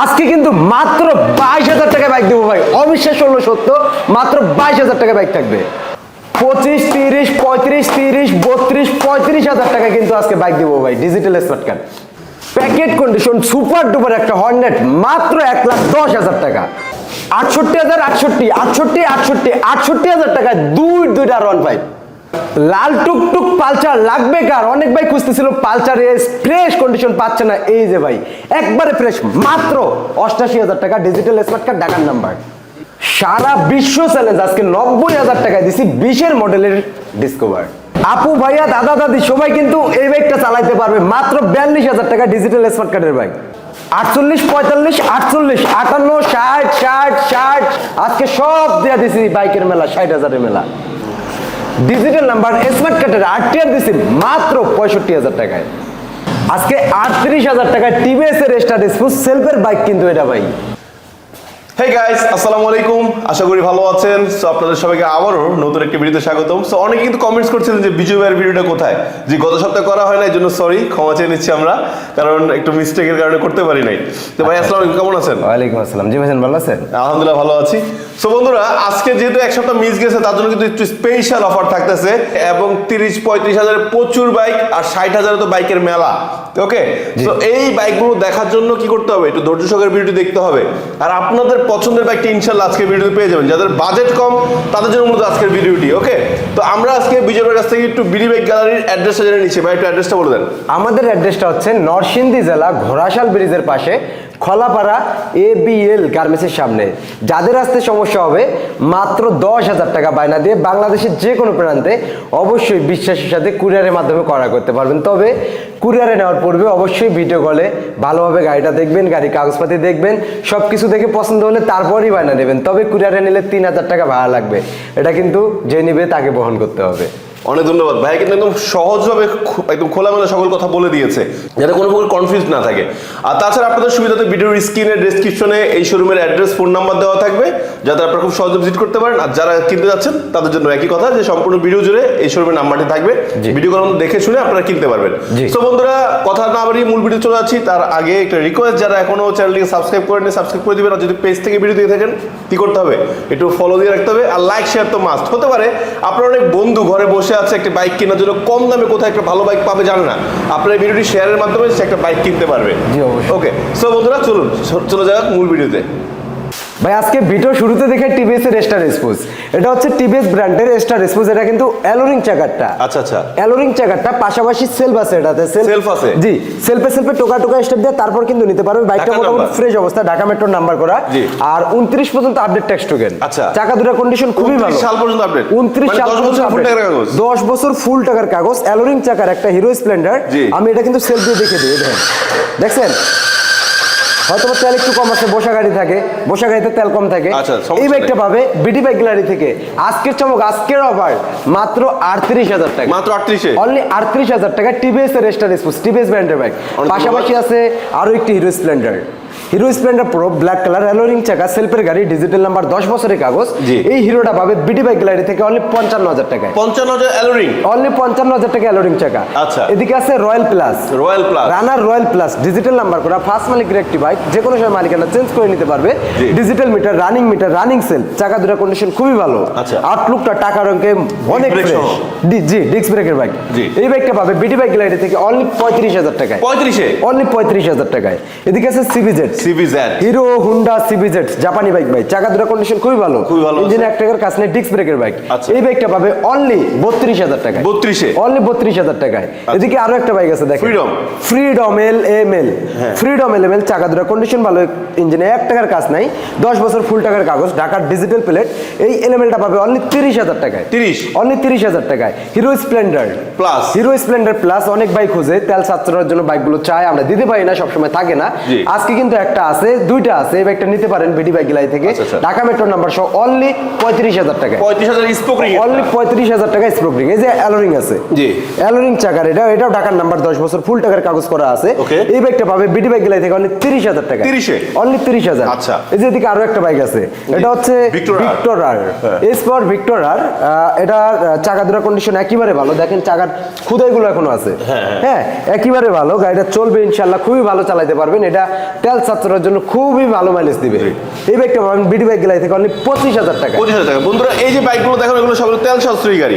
আজকে কিন্তু মাত্র বাইশ হাজার টাকায় বাইক দেবো ভাই। অবিশ্বাস হলো সত্য, মাত্র বাইশ হাজার টাকায় বাইক থাকবে। পঁচিশ, তিরিশ, পঁয়ত্রিশ, তিরিশ, বত্রিশ, পঁয়ত্রিশ হাজার টাকায় কিন্তু আজকে বাইক দেবো ভাই digital smart card packet condition super duper একটা হর্নেট মাত্র এক লাখ দশ হাজার টাকা। আটষট্টি হাজার, আটষট্টি আটষট্টি আটষট্টি আটষট্টি হাজার টাকায় দুই, দুইটা ওয়ান ফাইভ লাল টুকটুক পালচার লাগবে কার? অনেক ভাই খুঁজতেছিল পালচার ফ্রেশ কন্ডিশন পাচ্ছে না। এই যে ভাই, একবারে ফ্রেশ মাত্র অষ্টাশি হাজার টাকা ডিজিটাল স্মার্ট কার্ড ঢাকার নাম্বার সারা বিশ্ব চ্যালেঞ্জ আজকে নব্বই হাজার টাকায় দিছি বিশের মডেলের ডিসকভার আপু, ভাইয়া, দাদা, দাদি, সবাই কিন্তু এই বাইকটা চালাইতে পারবে। মাত্র বিয়াল্লিশ হাজার টাকা ডিজিটাল স্মার্ট কার্ডের বাইক আটচল্লিশ পঁয়তাল্লিশ, আটচল্লিশ, আটান্ন, ষাট ষাট ষাট। আজকে সব দেওয়া দিছি বাইকের মেলা, ষাট হাজারের মেলা। ডিজিটাল নাম্বার স্মার্ট কার্ডের আরটিআর দিছি মাত্র পঁয়ষট্টি হাজার টাকায়। আজকে আটত্রিশ হাজার টাকায় টিভিএস এর স্টার স্পুস সেলফের বাইক কিন্তু এটা ভাই। হেই গাইস আসসালামু আলাইকুম। আশা করি ভালো আছেন। সো আপনাদের সবাইকে আবারও নতুন একটি ভিডিওতে স্বাগতম। সো অনেকে কিন্তু কমেন্টস করছিলেন যে বিজয় ভাইয়ের ভিডিওটা কোথায়? যে গত সপ্তাহে করা হয় না এই জন্য সরি ক্ষমা চেয়ে নিচ্ছি আমরা। কারণ একটু মিস্টেকের কারণে করতে পারি নাই। তো ভাই আসসালামু আলাইকুম কেমন আছেন? ওয়ালাইকুম আসসালাম। জি ভাইজান ভালো আছেন? আলহামদুলিল্লাহ ভালো আছি। সো বন্ধুরা আজকে যেহেতু এক সপ্তাহ মিস গেছে তার জন্য কিন্তু একটু স্পেশাল অফার থাকতেছে এবং তিরিশ পঁয়ত্রিশ হাজারের প্রচুর বাইক আর ষাট হাজারে তো বাইকের মেলা। ওকে তো এই বাইকগুলো দেখার জন্য কি করতে হবে? একটু ধৈর্য সহকারে ভিডিওটি দেখতে হবে। আর আপনাদের পছন্দের বাইকটি ইনশাল্লাহ আজকের ভিডিও পেয়ে যাবেন। যাদের বাজেট কম, তাদের জন্য মূলত আজকের ভিডিওটি ওকে তো আমরা আজকে বিজয়ের কাছ থেকে একটু বিডি বাইক গ্যালারির অ্যাড্রেসটা জেনে নিচ্ছি। ভাই, একটু অ্যাড্রেসটা বলে দেন। আমাদের অ্যাড্রেসটা হচ্ছে নরসিংদী জেলা ঘোড়াশাল ব্রিজের পাশে খলাপাড়া এ বি এল গার্মেন্টসের সামনে। যাদের আসতে সমস্যা হবে, মাত্র দশ হাজার টাকা বায়না দিয়ে বাংলাদেশের যে কোনো প্রান্তে অবশ্যই বিশ্বাসের সাথে কুরিয়ারের মাধ্যমে করা করতে পারবেন। তবে কুরিয়ারে নেওয়ার পূর্বে অবশ্যই ভিডিও কলে ভালোভাবে গাড়িটা দেখবেন, গাড়ির কাগজপাতি দেখবেন সব কিছু দেখে পছন্দ হলে তারপরই বায়না নেবেন। তবে কুরিয়ারে নিলে তিন হাজার টাকা ভাড়া লাগবে। এটা কিন্তু যে নিবে তাকে বহন করতে হবে। অনেক ধন্যবাদ। ভাই কিন্তু একদম সহজভাবে একদম খোলামেলা সকল কথা বলে দিয়েছে যাতে কোনো প্রকার কনফিউজ না থাকে। আর তাছাড়া আপনাদের সুবিধাতে ভিডিওর স্ক্রিনের ডেসক্রিপশনে এই শোরুমের অ্যাড্রেস ফোন নাম্বার দেওয়া থাকবে যাতে আপনারা খুব সহজে ভিজিট করতে পারেন। আর যারা কিনতে যাচ্ছেন তাদের জন্য একই কথা যে সম্পূর্ণ ভিডিও জুড়ে এই শোরুমের নাম্বারটি থাকবে। ভিডিও কল দেখে শুনে আপনারা কিনতে পারবেন। তো বন্ধুরা কথা না বাড়িয়ে মূল ভিডিও চলে যাচ্ছি। তার আগে একটা রিকোয়েস্ট যারা এখনও চ্যানেলটিকে সাবস্ক্রাইব করেন সাবস্ক্রাইব করে দিবেন। আর যদি পেজ থেকে ভিডিও দিয়ে থাকেন কি করতে হবে? একটু ফলো দিয়ে রাখতে হবে। আর লাইক শেয়ার তো মাস্ট হতে পারে আপনার অনেক বন্ধু ঘরে বসে আছে একটা বাইক কেনার জন্য কম দামে কোথায় একটা ভালো বাইক পাবে জানে না। আপনার এই ভিডিওটি শেয়ারের মাধ্যমে সে একটা বাইক কিনতে পারবে। জি, অবশ্যই। ওকে সো বন্ধুরা চলুন চলে যাওয়া মূল ভিডিওতে। ভাই আজকে ভিডিও শুরুতে দেখে টিভিএস এর স্টার স্পুস এটা হচ্ছে টিভিএস ব্র্যান্ডের স্টার স্পুস এটা কিন্তু অ্যালোরিং চাকারটা আচ্ছা আচ্ছা। অ্যালোরিং চাকারটা পাশাপাশি সেলফ আছে এটাতে। Self আছে? জি সেলফে সেলফে টোকা টোকা স্টেপ দিয়ে তারপর কিন্তু নিতে পারবে বাইকটা মোটামুটি ফ্রেশ অবস্থা ঢাকা মেট্রোর নাম্বার করা। আর উনত্রিশ পর্যন্ত আপডেট টেক্সট টোকেন আচ্ছা। চাকা দুটার কন্ডিশন খুবই 29 ভালো সাল পর্যন্ত? উনত্রিশ মানে সাল 10 বছর full টাকার কাগজ? দশ বছর ফুল টাকার কাগজ। অ্যালোরিং চাকার একটা হিরো স্প্লেন্ডার আমি এটা কিন্তু সেলফ দিয়ে দেখে দিই দেখেন। দেখছেন? হয়তো তেল একটু কম আছে বসা গাড়ি থাকে বসা গাড়িতে তেল কম থাকে। আচ্ছা, এই। বাইকটা পাবে বিডি বাইক গ্যালারি থেকে। আজকের চমক আজকের অফার মাত্র আটত্রিশ হাজার টাকা। মাত্র আটত্রিশে? অনলি আটত্রিশ হাজার টাকা টিভিএস এর রেস্টার টিভিএস ব্র্যান্ডের বাইক পাশাপাশি আছে আরও একটি Hero Splendor Hero Splendor Pro black colour অ্যালোরিং চাকা সেলফের গাড়ি ডিজিটাল নাম্বার দশ বছরের কাগজ। এই হিরোটা পাবে বিডি বাইক গ্যালারি থেকে অনলি পঞ্চান্ন হাজার টাকায়। পঞ্চান্ন হাজার অ্যালোরিং অনলি পঞ্চান্ন হাজার টাকা অ্যালোরিং চাকা আচ্ছা। এদিকে আছে Royal Plus Royal Plus runner Royal Plus digital number করা ফার্স্ট মালিকের একটি বাইক যে কোনো সময় মালিকানা চেঞ্জ করে নিতে পারবে। Digital meter running meter running sell চাকা দুটা কন্ডিশন খুবই ভালো। আচ্ছা। আউটলুকটা টাকা অঙ্কে অনেক ফ্রেশ জি ডিস্ক ব্রেকের বাইক। এই বাইকটা পাবে বিডি বাইক গ্যালারি থেকে অনলি পঁয়ত্রিশ হাজার টাকায়। পঁয়ত্রিশে? অনলি পঁয়ত্রিশ হাজার টাকায়। এদিকে আছে সিবিজেড হিরো হুন্ডা সিবিজেড জাপানি বাইক ভাই চাকা দুটা কন্ডিশন খুবই ভালো। খুবই ভালো ইঞ্জিন এক টাকার কাছ ডিস্ক ব্রেকের বাইক আচ্ছা। এই বাইকটা পাবে অনলি বত্রিশ হাজার টাকায়। বত্রিশে? অনলি বত্রিশ হাজার টাকায়। এদিকে আরও একটা বাইক আছে দেখেন। Freedom। Freedom L M L Freedom L M L চাকা দুটা কন্ডিশন ভালো ইঞ্জিনে এক টাকার কাজ নাই। দশ বছর ফুল টাকার কাগজ ঢাকার ডিজিটাল প্লেট এই এলএমএলটা পাবে অনলি তিরিশ হাজার টাকায়। 30? অনলি তিরিশ হাজার টাকায়। Hero Splendor Plus? Hero Splendor Plus অনেক বাইক খুঁজে। তেল সাশ্রয়ের জন্য বাইকগুলো চায় আমরা দিতে পারি না সবসময় থাকে না। আজকে কিন্তু একটা আছে দুইটা আছে এই বাইকটা নিতে পারেন বিডি বাইক গিলাই থেকে। আচ্ছা, আচ্ছা। ঢাকা মেট্রো নাম্বার সহ অনলি পঁয়ত্রিশ হাজার টাকায়। পঁয়ত্রিশ হাজার স্পোকরিং অনলি পঁয়ত্রিশ হাজার টাকা স্প্রোকিং এই যে অ্যালোরিং আছে। জি। অ্যালোরিং চাকার এটা এটাও ঢাকার নাম্বার দশ বছর ফুল টাকার কাগজ করা আছে। এই বাইকটা পাবে বিডি বাইক গেলাই থেকে অনলি তিরিশ হাজার টাকা 30 এ? অনলি তিরিশ হাজার। আচ্ছা। এই যে এদিকে আরও একটা বাইক আছে। এটা হচ্ছে Victor R। ভিক্টর আর হ্যাঁ। এস ফর ভিক্টর আর এটা চাকা দুটা কন্ডিশন একেবারে ভালো। দেখেন চাকার খুদাইগুলো এখনও আছে। হ্যাঁ একেবারে ভালো। গাড়িটা চলবে ইনশাল্লাহ। খুবই ভালো চালাতে পারবেন। এটা তেল ছাত্রর জন্য খুবই ভালো মাইলেজ দিবে। এই বাইকটা পাবেন বিডি বাইক গ্যালারি থেকে অনলি পঁচিশ হাজার টাকা। পঁচিশ হাজার টাকা। বন্ধুরা এই যে বাইকগুলো দেখেন এগুলো তেল সাশ্রয়ী গাড়ি।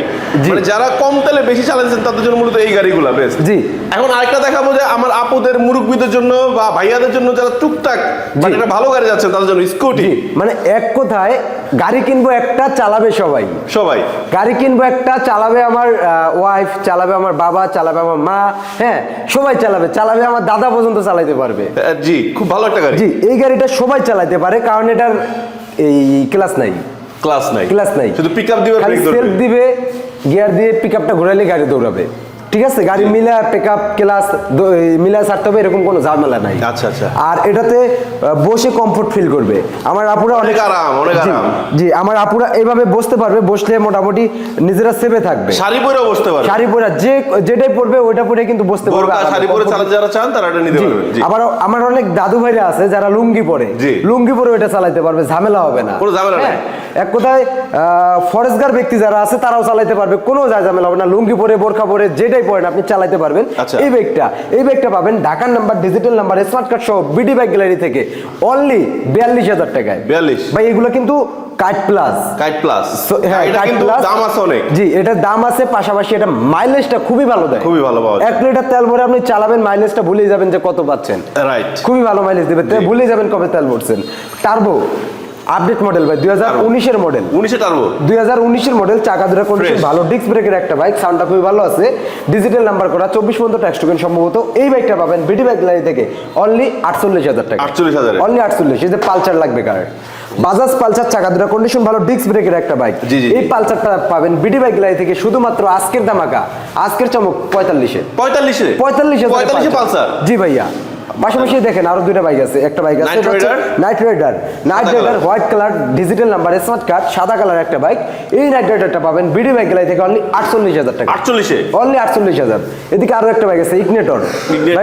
মানে যারা কম তেলে বেশি চালাচ্ছেন তাদের জন্য মূলত এই গাড়িগুলো বেস্ট জি। এখন আরেকটা দেখাবো যে আমার আপুদের মুরব্বীদের জন্য বা ভাইয়াদের জন্য যারা টুকটাক মানে একটা ভালো গাড়ি যাচ্ছেন তাদের জন্য স্কুটি মানে এক কথায় গাড়ি কিনবো একটা চালাবে সবাই। সবাই। গাড়ি কিনবো একটা চালাবে আমার ওয়াইফ চালাবে আমার বাবা চালাবে আমার মা হ্যাঁ সবাই চালাবে চালাবে আমার দাদা পর্যন্ত চালাইতে পারবে। জি খুব ভালো একটা গাড়ি। জি এই গাড়িটা সবাই চালাতে পারে কারণ এটার এই ক্লাস নাই। ক্লাস নাই। ক্লাস নাই। শুধু পিকআপ দিবে। সেলফ দিবে গিয়ার দিয়ে পিকআপটা ঘোরালে গাড়ি দৌড়াবে। ঠিক আছে গাড়ি মিলা পিক আপ ক্লাস মিলা ছাড়তে হবে এরকম কোনো ঝামেলা নাই। আচ্ছা, আচ্ছা। আর এটাতে বসে কমফোর্ট ফিল করবে। আমার আপুরা অনেক আরাম, অনেক আরাম। জি আমার আপুরা এইভাবে বসতে পারবে বসলে মোটামুটি নিজেরা সেভে থাকবে। শাড়ি পরেও বসতে পারে শাড়ি পরা যে যেটাই পরবে ওইটা পরে কিন্তু বসতে পারবে। শাড়ি পরে চালাতে যারা চান তারা এটা নিতে জি, পারবেন জি। আবার আমার অনেক দাদু ভাইরা আছে যারা লুঙ্গি পরে। লুঙ্গি পরে ওইটা চালাতে পারবে ঝামেলা হবে না। কোনো ঝামেলা নাই। হ্যাঁ, এক কথায় ফরেস্টগার ব্যক্তি যারা আছে তারাও চালাতে পারবে কোনো ঝামেলা হবে না। লুঙ্গি পরে বোরখা পরে যেটাই পরেন আপনি চালাতে পারবেন। আচ্ছা। এই ব্যাগটা এই ব্যাগটা পাবেন ঢাকার number digital number smart card সহ বিডি বাইক গ্যালারি থেকে। অনলি বিয়াল্লিশ হাজার টাকায়। 42 ভাই এগুলো কিন্তু কাট প্লাস কাইট প্লাস হ্যাঁ, কিন্তু দাম আছে অনেক। জি এটার দাম আছে পাশাপাশি এটা মাইলেজটা খুবই ভালো দেয়। খুবই ভালো পাওয়া যায়। এক লিটার তেল ভরে আপনি চালাবেন মাইলেজটা ভুলেই যাবেন যে কত পাচ্ছেন। রাইট খুবই ভালো মাইলেজ দেবে। ভুলে যাবেন কবে তেল ভরছেন। টার্বো আপডেট মডেল ভাই দুই হাজার উনিশের মডেল উনিশে টার্বো দুই হাজার উনিশের মডেল চাকা দুটা কন্ডিশন Fresh. ভালো ডিস্ক ব্রেকের একটা বাইক সাউন্ডটা খুবই ভালো আছে। ডিজিটাল নাম্বার করা চব্বিশ পর্যন্ত ট্যাক্স টোকেন সম্ভবত। এই বাইকটা পাবেন বিডি বাইক গ্যালারি থেকে অনলি আটচল্লিশ হাজার টাকা। 48,000 অনলি আটচল্লিশ এই যে পালচার লাগবে কার বাজাজ পালসার চাকা দুটা কন্ডিশন ভালো ডিস্ক ব্রেকের একটা বাইক এই। পালসারটা পাবেন বিডি বাইক লাই থেকে শুধুমাত্র আজকের দামাকা আজকের চমক পঁয়তাল্লিশে। পঁয়তাল্লিশে? পঁয়তাল্লিশ পঁয়তাল্লিশে পালসার? জি ভাইয়া। পাশাপাশি দেখেন আরও দুইটা বাইক আছে। একটা বাইক আছে Knight Rider Knight Rider white colour digital number smart card সাদা কালার একটা বাইক এই নাইট রাইডারটা পাবেন বিডি বাইক গ্যালারি থেকে অনলি আটচল্লিশ হাজার টাকা। আটচল্লিশে? অনলি আটচল্লিশ হাজার। এদিকে আরও একটা বাইক আছে ইগনেটর।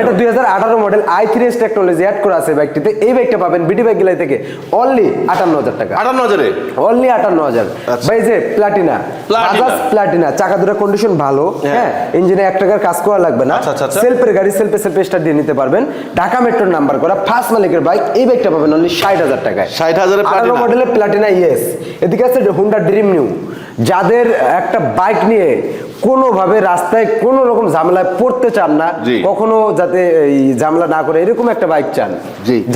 এটা দুই হাজার আঠারো model I three S technology add করা আছে বাইকটিতে এই বাইকটা পাবেন বিডি বাইক গ্যালারি থেকে অনলি আটান্ন হাজার টাকা। আটান্ন হাজারে? অনলি আটান্ন হাজার। আচ্ছা। ভাই যে প্লাটিনা বাজাজ প্লাটিনা চাকা দুটো কন্ডিশন ভালো হ্যাঁ। হ্যাঁ। ইঞ্জিনে এক টাকার কাজ করা লাগবে না। আচ্ছা, আচ্ছা, আচ্ছা। সেলফের গাড়ি সেলফে সেলফে স্টার্ট দিয়ে নিতে পারবেন। ঢাকা মেট্রোর নাম্বার করা ফার্স্ট মালিকের বাইক এই বাইকটা পাবেন অনলি ষাট হাজার টাকায়। ষাট হাজারের Platina। মডেলের প্লাটিনা ইয়েস এদিকে আছে হুন্ডা ড্রিম নিউ যাদের একটা বাইক নিয়ে কোনোভাবে রাস্তায় কোনো রকম ঝামেলায় পড়তে চান না কখনো যাতে এই ঝামেলা না করে এরকম একটা বাইক চান।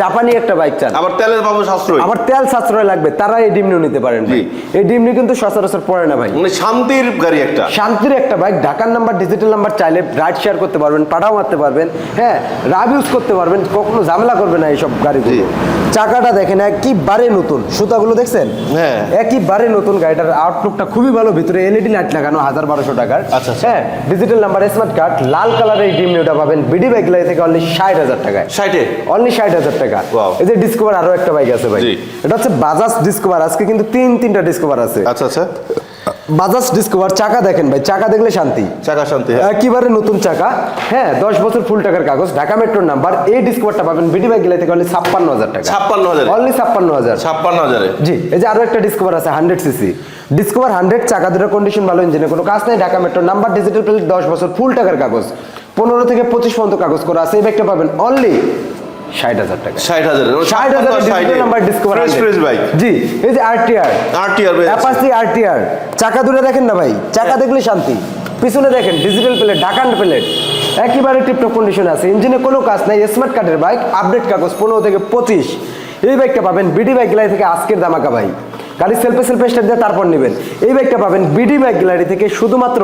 জাপানি একটা বাইক চান। আবার তেলের পাবো সাশ্রয়। আবার তেল সাশ্রয় লাগবে তারা এই ডিমনিউ নিতে পারেন ভাই। এই ডিমনি কিন্তু সচরাচর পড়ে না ভাই। মানে শান্তির গাড়ি একটা। শান্তির একটা বাইক ঢাকার নাম্বার ডিজিটাল নাম্বার চাইলে রাইড শেয়ার করতে পারবেন পাঠাও মারতে পারবেন হ্যাঁ রাব ইউজ করতে পারবেন কখনো ঝামেলা করবে না এইসব গাড়িগুলো। চাকাটা দেখেন একইবারে নতুন। সুতাগুলো দেখছেন? হ্যাঁ। একইবারে নতুন গাড়িটার আউটলুকটা খুবই ভালো ভিতরে এলইডি লাইট লাগানো হাজার বারোশো টাকার আচ্ছা, আচ্ছা। হ্যাঁ ডিজিটাল নাম্বার স্মার্ট কার্ড লাল কালারের ওটা পাবেন। বিডি বাইক লাই থেকে অনলি ষাট হাজার টাকায়। ষাটে? অনলি ষাট হাজার টাকা. এই যে ডিসকভার আরও একটা বাইক আছে ভাই। এটা হচ্ছে বাজাজ ডিসকভার আজকে কিন্তু তিন তিনটা ডিসকভার আছে। আচ্ছা আচ্ছা। বাজাজ ডিসকভার চাকা দেখেন ভাই চাকা দেখলে শান্তি। চাকা শান্তি হ্যাঁ। একেবারে নতুন চাকা? হ্যাঁ দশ বছর ফুল টাকার কাগজ ঢাকা মেট্রোর নাম্বার এই ডিসকভারটা পাবেন বিডি বাইক গেলে থেকে অনলি ছাপ্পান্ন হাজার টাকা। ছাপ্পান্ন হাজার। অনলি ছাপ্পান্ন হাজার। ছাপ্পান্ন হাজারে। জি এই যে আরও একটা ডিসকভার আছে হান্ড্রেড সিসি ডিসকভার হান্ড্রেড চাকা দুটো কন্ডিশন ভালো ইঞ্জিনে কোনো কাজ নেই Dhaka metro number digital plate দশ বছর ফুল টাকার কাগজ। পনেরো থেকে পঁচিশ পর্যন্ত কাগজ করা আছে এই ব্যাগটা পাবেন অনলি ষাট হাজার টাকা। ষাট হাজারে ষাট হাজার number Discover fresh fresh bike জি এই যে আরটিআর আর অ্যাপাচি আরটিআর চাকা দূরে দেখেন না ভাই? চাকা দেখলে শান্তি। পিছনে দেখেন ডিজিটাল প্লেট ঢাকান প্লেট একেবারে টিপটপ কন্ডিশন আছে। ইঞ্জিনে কোনো কাজ নাই স্মার্ট কার্ডের বাইক আপডেট কাগজ পনেরো থেকে পঁচিশ। এই বাইকটা পাবেন বিডি বাইক লাই থেকে আজকের দামাকা ভাই। গাড়ি সেলফে সেলফে স্টার্ট দিয়ে তারপর নেবেন। এই বাইকটা পাবেন বিডি বাইক গ্যালারি থেকে শুধুমাত্র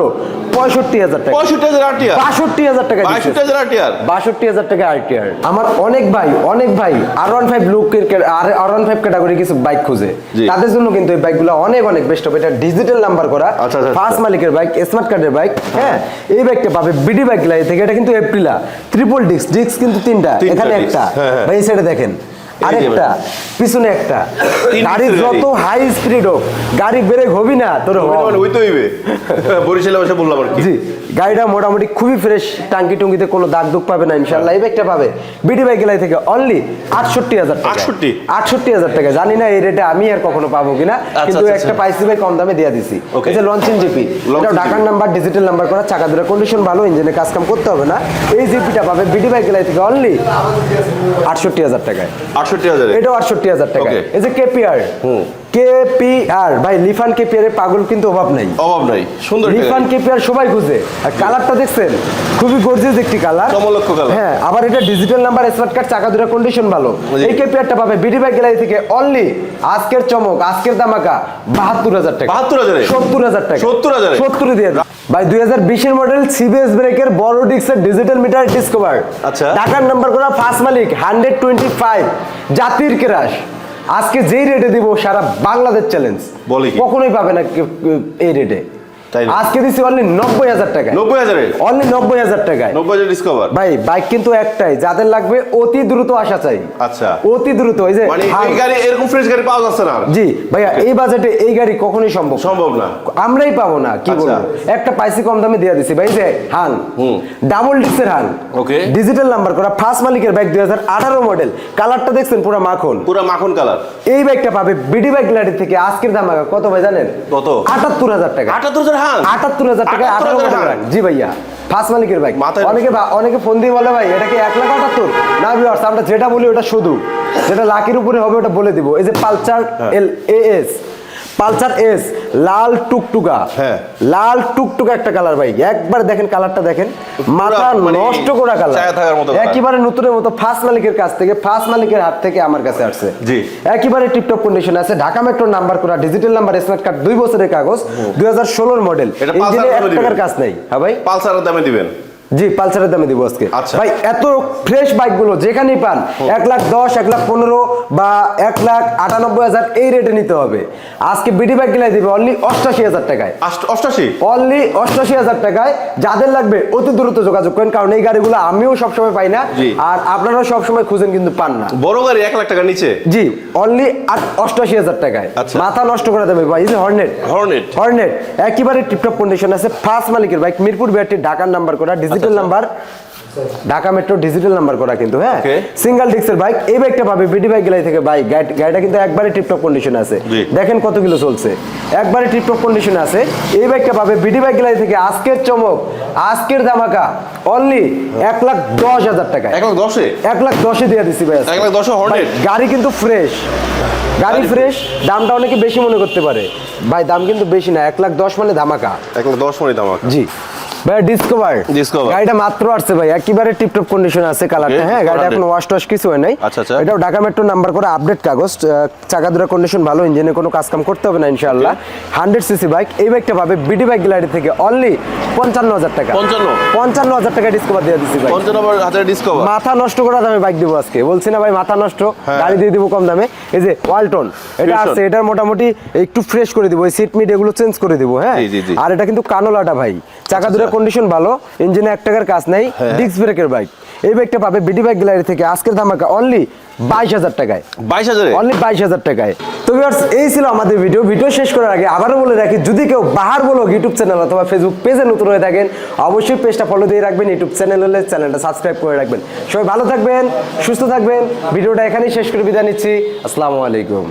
পঁয়ষট্টি হাজার টাকা। পঁয়ষট্টি হাজার আর টি বাষট্টি হাজার টাকা বাষট্টি হাজার আর টি বাষট্টি হাজার টাকা আরটিআর আমার অনেক ভাই অনেক ভাই আর ওয়ান ফাইভ লুকের আর ওয়ান ফাইভ ক্যাটাগরি কিছু বাইক খুঁজে। তাদের জন্য কিন্তু এই বাইকগুলো অনেক অনেক বেস্ট হবে এটা ডিজিটাল নাম্বার করা আচ্ছা, আচ্ছা, ফার্স্ট মালিকের বাইক স্মার্ট কার্ডের বাইক হ্যাঁ। এই বাইকটা পাবে বিডি বাইক গ্যালারি থেকে। এটা কিন্তু এপ্রিলা ট্রিপল ডিস্ক ডিস্ক কিন্তু তিনটা। তিনটা এখানে একটা। হ্যাঁ, হ্যাঁ। ভাই এই সাইডে দেখেন। আরেকটা পিছনে একটা। গাড়ি যত হাই স্পিড হোক গাড়ি ব্রেক হবি না তোর মানে ওই তো হইবে। বরিশালে বসে বললাম আর কি। জি গাড়িটা মোটামুটি খুবই ফ্রেশ টাঙ্কি টুঙ্গিতে কোনো দাগ দুগ পাবে না ইনশাল্লাহ এই ব্যাগটা পাবে বিডি বাইক গেলাই থেকে অনলি আটষট্টি হাজার টাকা। 68? আটষট্টি হাজার টাকা। জানি না এই রেটে আমি আর কখনো পাবো কিনা কিন্তু আচ্ছা, একটা আচ্ছা। পাইছি ভাই কম দামে দিয়ে দিছি। যে লঞ্চিং জিপি এটা ঢাকার নাম্বার ডিজিটাল নাম্বার করা চাকা দুটো কন্ডিশন ভালো ইঞ্জিনে কাজ কাম করতে হবে না। এই জিপিটা পাবে বিডি বাইক গেলাই থেকে অনলি আটষট্টি হাজার টাকায়। আটষট্টি হাজারে এটাও আটষট্টি হাজার টাকা. এই যে কেপিআর কেপিআর ভাই লিফান কেপিআর এর পাগল কিন্তু অভাব নাই অভাব নাই সুন্দর লিফান। কেপিআর সবাই খুঁজে আর কালারটা দেখছেন খুবই গর্জিয়াস একটি কালার চমলক্ষ colour। হ্যাঁ আবার এটা ডিজিটাল নাম্বার স্মার্ট কার্ড চাকা দুটো কন্ডিশন ভালো এই কেপিআরটা পাবে বিডি বাইক গ্যালারি থেকে অনলি আজকের চমক আজকের দামাকা বাহাত্তর হাজার টাকা 72,000 এ? সত্তর হাজার টাকা 70,000 এ? সত্তর দিয়ে। ভাই দুই হাজার বিশের মডেল সিবিএস ব্রেকের বড় ডিস্কের ডিজিটাল মিটার ডিসকভার আচ্ছা। টাকার নাম্বার করা ফার্স্ট মালিক হান্ড্রেড টোয়েন্টি ফাইভ জাতির ক্রাশ আজকে যেই রেটে দিব সারা বাংলাদেশ চ্যালেঞ্জ বলে কখনোই পাবে না এই রেটে? আজকে দিচ্ছি অনলি নব্বই হাজার টাকা নব্বই হাজারে? অনলি নব্বই হাজার টাকায়। নব্বই হাজার ডিসকভার ভাই বাইক কিন্তু একটাই যাদের লাগবে অতি দ্রুত আসা চাই। আচ্ছা। অতি দ্রুত ওই যে মানে গাড়ি এরকম ফ্রেশ গাড়ি পাওয়া যাচ্ছে না জি ভাইয়া এই বাজেটে এই গাড়ি কখনোই সম্ভব সম্ভব না। আমরাই পাবো না কি আচ্ছা। বলব? একটা পাইসি কম দামে দিয়ে দিছি। ভাই যে হান ডাবল ডিসের হান ওকে ডিজিটাল নাম্বার করা ফার্স্ট মালিকের বাইক 2018 মডেল কালারটা দেখছেন? পুরো মাখন। পুরো মাখন কালার এই বাইকটা পাবে বিডি বাইক গ্যালারি থেকে। আজকের দাম কত ভাই জানেন? কত? 78000 টাকা। 78000 জাহান আটাত্তর হাজার টাকা আঠারো মডেল বাইক জি ভাইয়া ফার্স্ট মালিকের বাইক অনেকে অনেকে ফোন দিয়ে বলে ভাই এটা কি এক লাখ আটাত্তর? না ভিউয়ার্স আমরা যেটা বলি ওটা শুধু। যেটা লাখের উপরে হবে ওটা বলে দিব। এই যে Pulsar L A S Pulsar S লাল টুকটুকা। হ্যাঁ। লাল টুকটুকা একটা কালার ভাই। একবার দেখেন কালারটা দেখেন। মাথা মানে নষ্ট করা কালার। একেবারে নতুনের মতো ফার্স্ট মালিকের কাছ থেকে ফার্স্ট মালিকের হাত থেকে আমার কাছে আসছে। জি। একেবারে টিপটপ কন্ডিশন আছে। ঢাকা মেট্রো নাম্বার করা ডিজিটাল নাম্বার স্মার্ট কার্ড দুই বছরের কাগজ দুই হাজার ষোলোর মডেল এটা পালসার এক টাকার কাজ নেই। হ্যাঁ ভাই। পালসারের দামে দিবেন। জি পালসারের দামে দিব আজকে। আচ্ছা। ভাই এত ফ্রেশ বাইকগুলো যেখানেই পান এক লাখ দশ এক লাখ পনেরো বা এক লাখ আটানব্বই হাজার এই রেটে নিতে হবে। আজকে বিডি বাইক গেলে দিবে অনলি অষ্টাশি হাজার টাকায়। অষ্টাশি? অনলি অষ্টাশি হাজার টাকায়। যাদের লাগবে অতি দ্রুত যোগাযোগ করেন কারণ এই গাড়িগুলো আমিও সবসময় পাই না আর আপনারাও সবসময় খুঁজেন কিন্তু পান না। বড় গাড়ি এক লাখ টাকা নিচে? জি অনলি অষ্টাশি হাজার টাকায়। আচ্ছা। মাথা নষ্ট করে দেবে ভাই হর্নেট হর্নেট হর্নেট একেবারে টিপটপ কন্ডিশন আছে। ফার্স্ট মালিকের বাইক মিরপুর বিআরটি ঢাকার নাম্বার করা ডিজিটাল আচ্ছা। Number Dhaka metro digital number করা কিন্তু হ্যাঁ? সিঙ্গেল ডিস্কের বাইক এই বাইকটা পাবে বিডি বাইক গেলাই থেকে বাইক গাড়িটা কিন্তু একবারে টিপটপ কন্ডিশন আছে। দেখেন কত কিলো চলছে। একবারে টিপটপ কন্ডিশন আছে। এই বাইকটা পাবে বিডি বাইক গেলাই থেকে আজকের চমক আজকের ধামাকা। অনলি এক লাখ দশ হাজার টাকা এক লাখ দশে? এক লাখ দশে দিয়ে দিচ্ছি ভাই। এক লাখ দশে হর্নেট গাড়ি কিন্তু ফ্রেশ গাড়ি ফ্রেশ দামটা অনেকে বেশি মনে করতে পারে। ভাই দাম কিন্তু বেশি না এক লাখ দশ মানে ধামাকা। এক লাখ দশ মানে আছে। জি। ভাই ডিসকভার Discover। গাড়িটা মাত্র আসছে ভাই একেবারে টিপটপ কন্ডিশন আছে কালারটা হ্যাঁ গাড়িটা colour ওয়াশ টস কিছু হয় নাই। আচ্ছা, আচ্ছা। এটাও ঢাকা মেট্রো নাম্বার করে আপডেট কাগজ। চাকা দুটো কন্ডিশন ভালো ইঞ্জিনে কোনো কাজ কাম করতে হবে না ইনশাআল্লাহ। হান্ড্রেড সিসি বাইক এই বাইকটা পাবে বিডি বাইক গ্যালারি থেকে অনলি পঞ্চান্ন হাজার টাকা। পঞ্চান্ন? পঞ্চান্ন হাজার টাকা ডিসকভার দিয়ে দিচ্ছি ভাই পঞ্চান্ন হাজার ডিসকভার মাথা নষ্ট করা দামে বাইক দিব আজকে। বলছি না ভাই মাথা নষ্ট। হ্যাঁ। গাড়ি দিয়ে দিব কম দামে। এই যে ওয়ালটন এটা আছে এটার মোটামুটি একটু ফ্রেশ করে দিব। এই সিট মিট এগুলো চেঞ্জ করে দিব হ্যাঁ। আর এটা কিন্তু কানোলাটা ভাই। চাকা দুটো কন্ডিশন ভালো ইঞ্জিনে এক টাকার কাজ নাই। ডিস্ক ব্রেকের বাইক এই বাইকটা পাবে বিডি বাইক গ্যালারি থেকে আজকের ধামাকা অনলি বাইশ হাজার টাকায়। বাইশ হাজারে? অনলি বাইশ হাজার টাকায়। তো এই ছিল আমাদের ভিডিও ভিডিও শেষ করার আগে আবারও বলে রাখি যদি কেউ বাহার বলো ইউটিউব চ্যানেল অথবা ফেসবুক পেজে নতুন হয়ে থাকেন অবশ্যই পেজটা ফলো দিয়ে রাখবেন ইউটিউব চ্যানেল হলে চ্যানেলটা সাবস্ক্রাইব করে রাখবেন। সবাই ভালো থাকবেন সুস্থ থাকবেন। ভিডিওটা এখানেই শেষ করে বিদায় নিচ্ছি। আসসালামু আলাইকুম।